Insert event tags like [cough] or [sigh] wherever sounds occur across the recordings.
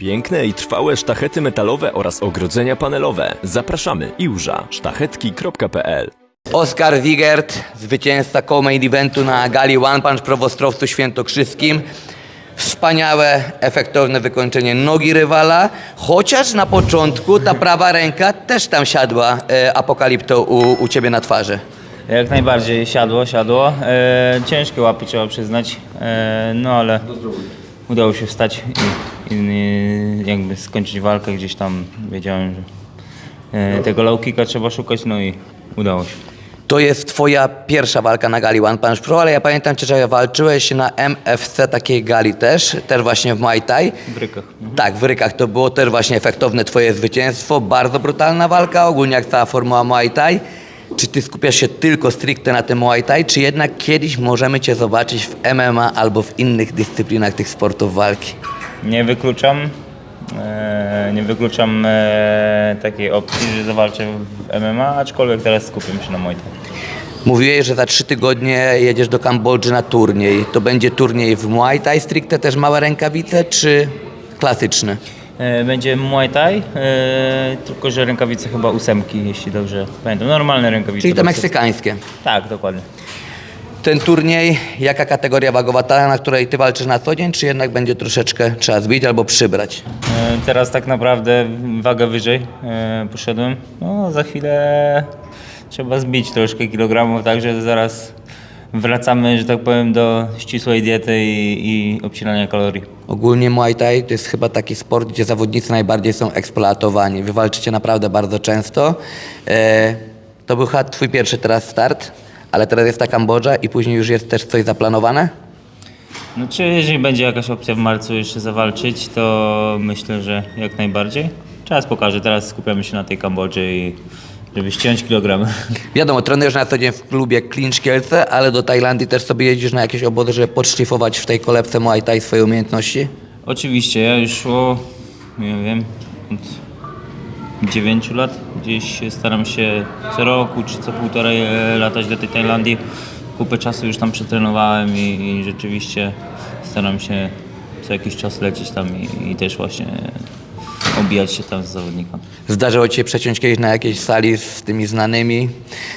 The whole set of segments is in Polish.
Piękne i trwałe sztachety metalowe oraz ogrodzenia panelowe. Zapraszamy iłża sztachetki.pl Oskar Wigert, zwycięzca co-main eventu na gali One Punch Pro w Ostrowcu Świętokrzyskim. Wspaniałe, efektowne wykończenie nogi rywala, chociaż na początku ta prawa ręka też tam siadła e, apokalipto u, u ciebie na twarzy. Jak najbardziej siadło, siadło. E, ciężkie łapy trzeba przyznać, e, no ale udało się wstać i, i jakby skończyć walkę gdzieś tam. Wiedziałem, że e, tego low kicka trzeba szukać, no i udało się. To jest twoja pierwsza walka na gali One Punch Pro, ale ja pamiętam cię, że walczyłeś na MFC takiej gali też, też właśnie w Muay Thai. W rykach. Tak, w rykach to było też właśnie efektowne twoje zwycięstwo, bardzo brutalna walka, ogólnie jak cała formuła Muay Thai. Czy ty skupiasz się tylko stricte na tym Muay Thai, czy jednak kiedyś możemy cię zobaczyć w MMA albo w innych dyscyplinach tych sportów walki? Nie wykluczam, e, nie wykluczam e, takiej opcji, że zawalczę w MMA, aczkolwiek teraz skupiam się na Muay Thai. Mówiłeś, że za trzy tygodnie jedziesz do Kambodży na turniej. To będzie turniej w Muay Thai stricte, też małe rękawice, czy klasyczny? E, Będzie Muay Thai, e, tylko że rękawice chyba ósemki, jeśli dobrze pamiętam. Normalne rękawice. Czyli bokserskie. meksykańskie. Tak, dokładnie. Ten turniej, jaka kategoria wagowa ta, na której ty walczysz na co dzień, czy jednak będzie troszeczkę trzeba zbić albo przybrać? E, Teraz tak naprawdę wagę wyżej poszedłem. No, za chwilę trzeba zbić troszkę kilogramów, także zaraz wracamy, że tak powiem, do ścisłej diety i, i obcinania kalorii. Ogólnie Muay Thai to jest chyba taki sport, gdzie zawodnicy najbardziej są eksploatowani. Wy walczycie naprawdę bardzo często. E, to był chyba twój pierwszy teraz start, ale teraz jest ta Kambodża i później już jest też coś zaplanowane? No, czy jeżeli będzie jakaś opcja w marcu jeszcze zawalczyć, to myślę, że jak najbardziej. Czas pokaże, teraz skupiamy się na tej Kambodży i żeby ściąć kilogramy. Wiadomo, trenujesz na co dzień w klubie Clinch Kielce, ale do Tajlandii też sobie jedziesz na jakieś obozy, żeby podszlifować w tej kolebce Muay Thai swoje umiejętności? Oczywiście, ja już o, nie wiem, od 9 lat gdzieś staram się co roku czy co półtorej e, latać do tej Tajlandii. Kupę czasu już tam przetrenowałem i, i rzeczywiście staram się co jakiś czas lecieć tam i, i też właśnie obijać się tam z zawodnikami. Zdarzyło Ci się przeciąć kiedyś na jakiejś sali z tymi znanymi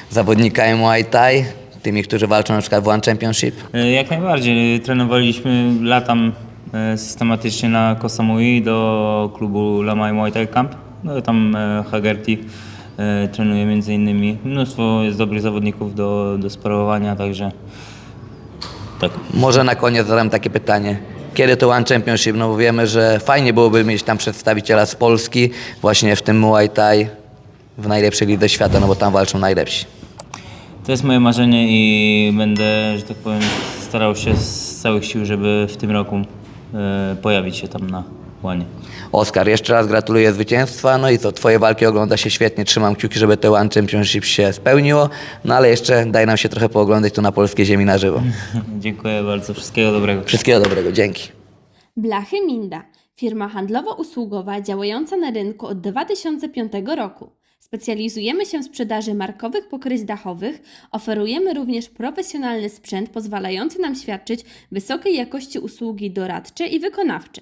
zawodnikami Muay Thai, tymi, którzy walczą na przykład w One Championship? E, Jak najbardziej. Trenowaliśmy latam e, systematycznie na Koh Samui do klubu Lamai Muay Thai Camp. No tam e, Hagerty trenuje między innymi. Mnóstwo jest dobrych zawodników do, do sparowania, także tak. Może na koniec zadam takie pytanie. Kiedy to One Championship? No bo wiemy, że fajnie byłoby mieć tam przedstawiciela z Polski właśnie w tym Muay Thai w najlepszej lidze świata, no bo tam walczą najlepsi. To jest moje marzenie i będę, że tak powiem, starał się z całych sił, żeby w tym roku e, pojawić się tam na łanie. Oskar, jeszcze raz gratuluję zwycięstwa, no i co, twoje walki ogląda się świetnie, trzymam kciuki, żeby to One Championship się spełniło, no ale jeszcze daj nam się trochę pooglądać tu na polskiej ziemi na żywo. [laughs] Dziękuję bardzo, wszystkiego dobrego. Wszystkiego dobrego, dzięki. Blachy Minda, firma handlowo-usługowa działająca na rynku od 2005 roku. Specjalizujemy się w sprzedaży markowych pokryć dachowych, oferujemy również profesjonalny sprzęt pozwalający nam świadczyć wysokiej jakości usługi doradcze i wykonawcze.